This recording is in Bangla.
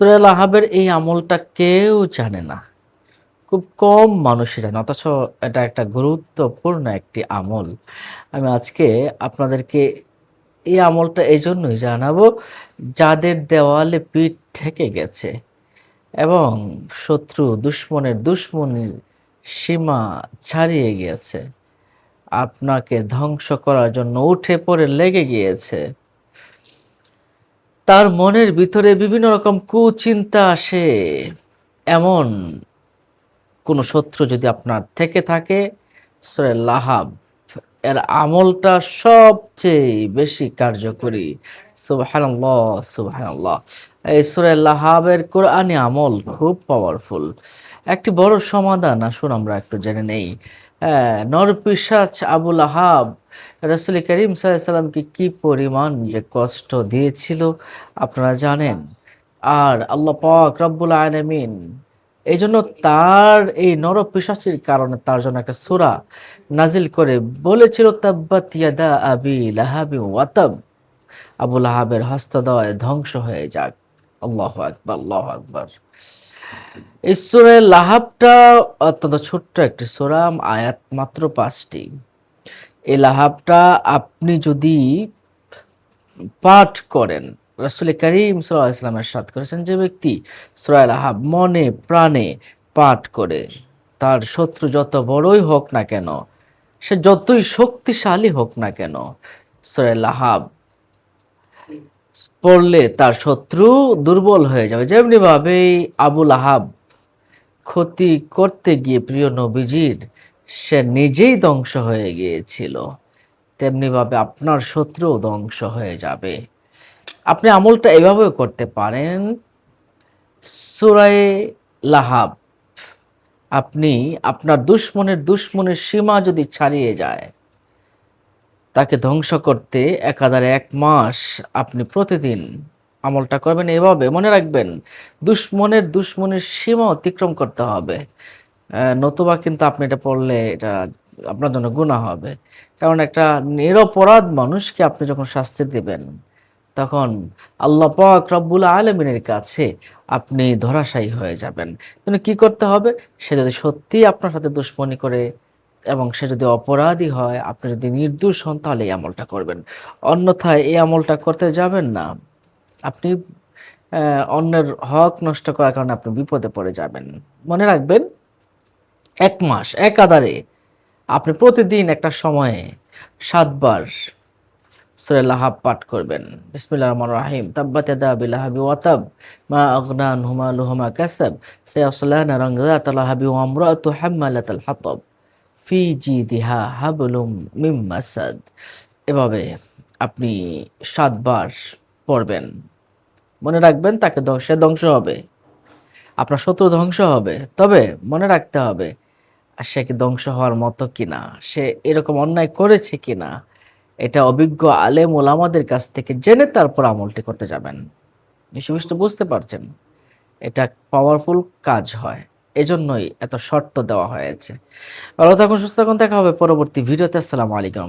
সুরাল আহাবের এই আমলটা কেউ জানে না। খুব কম মানুষই জানে, অথচ এটা একটা গুরুত্বপূর্ণ একটি আমল। আমি আজকে আপনাদেরকে এই আমলটা এই জন্যই জানাব, যাদের দেওয়ালে পিঠ ঠেকে গেছে এবং শত্রু, দুশ্মনের দুশ্মনির সীমা ছাড়িয়ে গিয়েছে, আপনাকে ধ্বংস করার জন্য উঠে পড়ে লেগে গিয়েছে। তার মনের ভিতরে বিভিন্ন রকম কুচিন্তা আসে। এমন কোনো শত্রু যদি আপনার থেকে থাকে, সরে লাহাব। এর আমলটা সবচেয়ে বেশি কার্যকরী। সুবহানাল্লাহ সুবহানাল্লাহ। এই সুরে লাহাবের কোরআনি আমল খুব পাওয়ারফুল একটি বড় সমাধান আসুন আমরা একটু জেনে নেই। হ্যাঁ, নরপিসাচ আবুল আহাব রসুল করিম সাল্লামকে কি পরিমাণ যে কষ্ট দিয়েছিল আপনারা জানেন? আর আল্লাহ পাক রব্বুল আলমিন এই জন্য তার এই নরপিসাচির কারণে তার জন্য একটা সূরা নাজিল করে বলেছিল, তাব্বাত ইয়াদা আবি লাহাবি ওয়াতাব আবুল আহাবের হস্তদয় ধ্বংস হয়ে যাক। আল্লাহ আকবার আল্লাহ আকবার। সুরে লাহাবটা অত্যন্ত ছোট্ট একটি সুরা, আয়াত মাত্র পাঁচটি। এই লাহাবটা আপনি যদি পাঠ করেন রাসুল করিম সাল্লাহ ইসলামের করেছেন যে ব্যক্তি সুরায় আহাব মনে প্রাণে পাঠ করে, তার শত্রু যত বড়ই হোক না কেন, সে যতই শক্তিশালী হোক না কেন সুরায় আহাব পড়লে তার শত্রু দুর্বল হয়ে যাবে। যেমনি ভাবে আবুল আহাব ক্ষতি করতে গিয়ে প্রিয় নবীজির, সে নিজেই ধ্বংস হয়ে গিয়েছিল। তেমনিভাবে আপনার শত্রুও ধ্বংস হয়ে যাবে। আপনি আমলটা এভাবেও করতে পারেন। সুরায়ে লাহাব, আপনি আপনার দুশ্মনের দুশ্মনের সীমা যদি ছাড়িয়ে যায়, তাকে ধ্বংস করতে একাধারে এক মাস আপনি প্রতিদিন আমলটা করবেন। এভাবে মনে রাখবেন, দুশ্মনের দুশ্মনের সীমা অতিক্রম করতে হবে। নতুবা কিন্তু আপনি এটা পড়লে এটা আপনার জন্য গুনাহ হবে। কারণ একটা নিরপরাধ মানুষকে আপনি যখন শাস্তি দেবেন তখন আল্লাহ পাক রব্বুল আলমিনের কাছে আপনি ধরাশায়ী হয়ে যাবেন। কিন্তু কি করতে হবে? সে যদি সত্যি আপনার সাথে দুশ্মনী করে এবং সে যদি অপরাধী হয়, আপনি যদি নির্দোষ হন, তাহলে এই আমলটা করবেন। অন্যথায় এই আমলটা করতে যাবেন না। আপনি অন্যের হক নষ্ট করার কারণে আপনি বিপদে পড়ে যাবেন। মনে রাখবেন, এক মাস, এক আধারে আপনি প্রতিদিন একটা সময়ে সাতবার সুরে লাহাব পাঠ করবেন। বিসমিল্লাহ রহমান রাহিম। তাব্বাত ইয়াদা আবি লাহাবি ওয়াতাব মা আগনান হুমা লুহুমা কাসাব। সায়াসলানা রাঙ্গাত লাহাবি ওয়া আমরাতু হাম্মালাতাল হাতাব। ফি জিদিহা হাবলুম মিম মাসাদ। এভাবে আপনি সাতবার পড়বেন। মনে রাখবেন তাকে সে ধ্বংস হবে। আপনার শত্রু ধ্বংস হবে। তবে মনে রাখতে হবে সে কি ধ্বংস হওয়ার মতো কিনা? সে এরকম অন্যায় করেছে কিনা? এটা অভিজ্ঞ আলেম ওলামাদের কাছ থেকে জেনে তারপর আমলটি করতে যাবেন। বিশ্ববিষ্ট বুঝতে পারছেন? এটা পাওয়ারফুল কাজ হয়। এজন্যই এত শর্ত দেওয়া হয়েছে। ভালো থাকুন, সুস্থ থাকুন, দেখা হবে পরবর্তী ভিডিওতে। আসসালামু আলাইকুম।